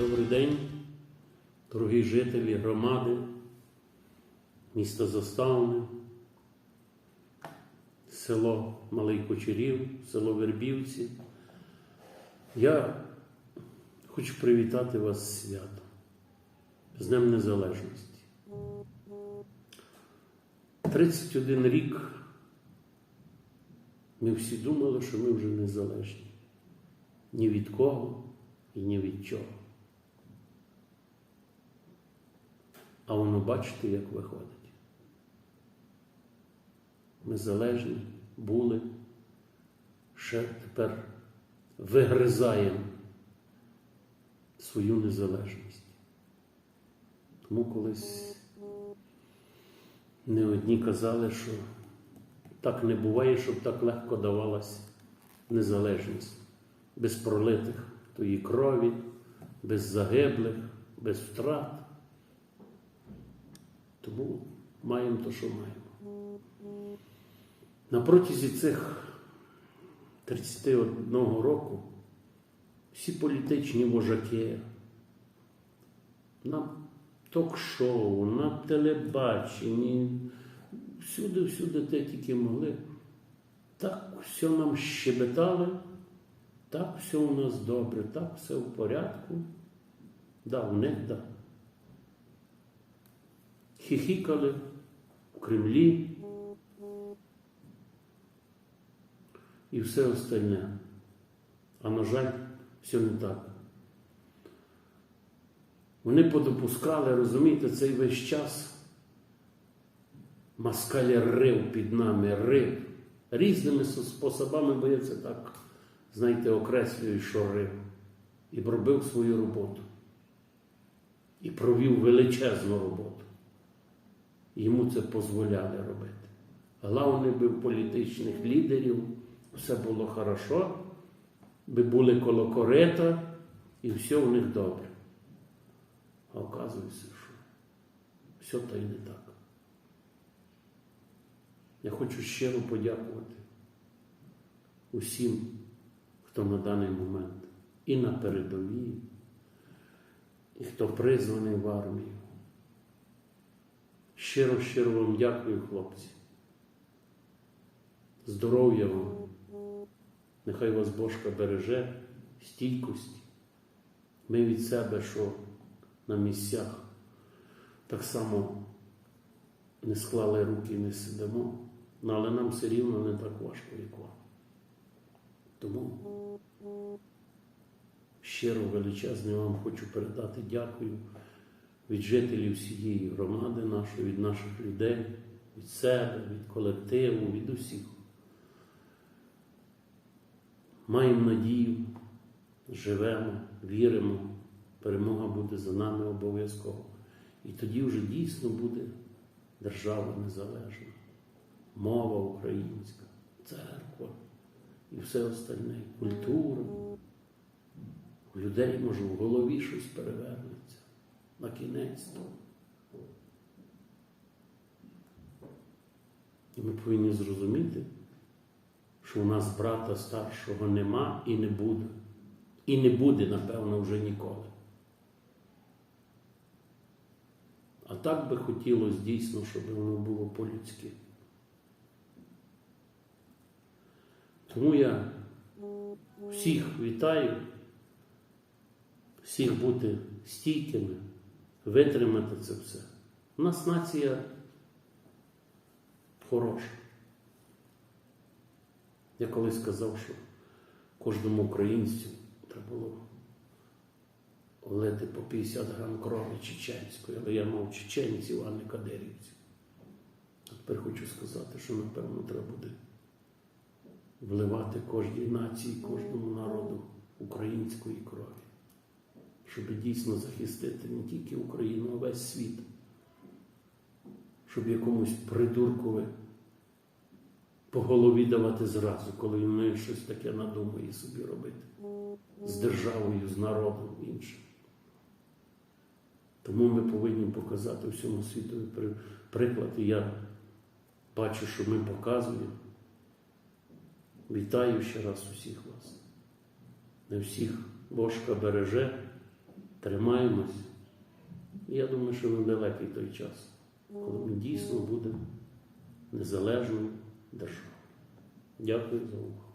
Добрий день, дорогі жителі громади, міста Заставне, село Малий Кочерів, село Вербівці. Я хочу привітати вас з святом, з Днем Незалежності. 31 рік ми всі думали, що ми вже незалежні. Ні від кого і ні від чого. А воно бачите, як виходить. Ми залежні були, ще тепер вигризаємо свою незалежність. Тому колись не одні казали, що так не буває, щоб так легко давалась незалежність без пролитих тої крові, без загиблих, без втрат. Тому маємо то, що маємо. На протязі цих 31 року всі політичні вожаки на ток-шоу, на телебаченні, всюди, всюди те тільки могли. Так все нам щебетали, так все у нас добре, так все в порядку. Да, у них да. Хіхікали в Кремлі і все остальне. А на жаль, все не так. Вони подопускали, розумієте, цей весь час москалі рив під нами, рив. Різними способами, бо я це так, знаєте, окреслюю, що рив. І пробив свою роботу. І провів величезну роботу. Йому це дозволяли робити. Головне би в політичних лідерів все було хорошо, би були коло корита, і все у них добре. А оказується, що все то й не так. Я хочу щиро подякувати усім, хто на даний момент і на передовій, і хто призваний в армію. Щиро, щиро вам дякую, хлопці. Здоров'я вам. Нехай вас Божка береже, стійкості. Ми від себе, що на місцях так само не склали руки не сидимо, Ну, але нам все рівно не так важко, як вам. Тому щиро величезне вам хочу передати дякую від жителів всієї громади нашої, від наших людей, від себе, від колективу, від усіх. Маємо надію, живемо, віримо, перемога буде за нами обов'язково. І тоді вже дійсно буде держава незалежна, мова українська, церква і все остальне, культура. У людей може в голові щось перевернеться на кінець. І ми повинні зрозуміти, що у нас брата старшого нема і не буде. І не буде, напевно, вже ніколи. А так би хотілося дійсно, щоб воно було по-людськи. Тому я всіх вітаю, всіх бути стійкими, витримати це все. У нас нація хороша. Я колись сказав, що кожному українцю треба було влити по 50 грам крові чеченської, але я мав чеченців, а не кадирівців. Тепер хочу сказати, що напевно треба буде вливати кожній нації, кожному народу української крові, щоб дійсно захистити не тільки Україну, а весь світ, щоб якомусь придуркові по голові давати зразу, коли він щось таке надумає собі робити з державою, з народом іншим. Тому ми повинні показати всьому світові приклад. І я бачу, що ми показуємо. Вітаю ще раз усіх вас. Не всіх Божка береже, тримаємось. Я думаю, що недалекий той час, коли ми дійсно будемо незалежною державою. Дякую за увагу.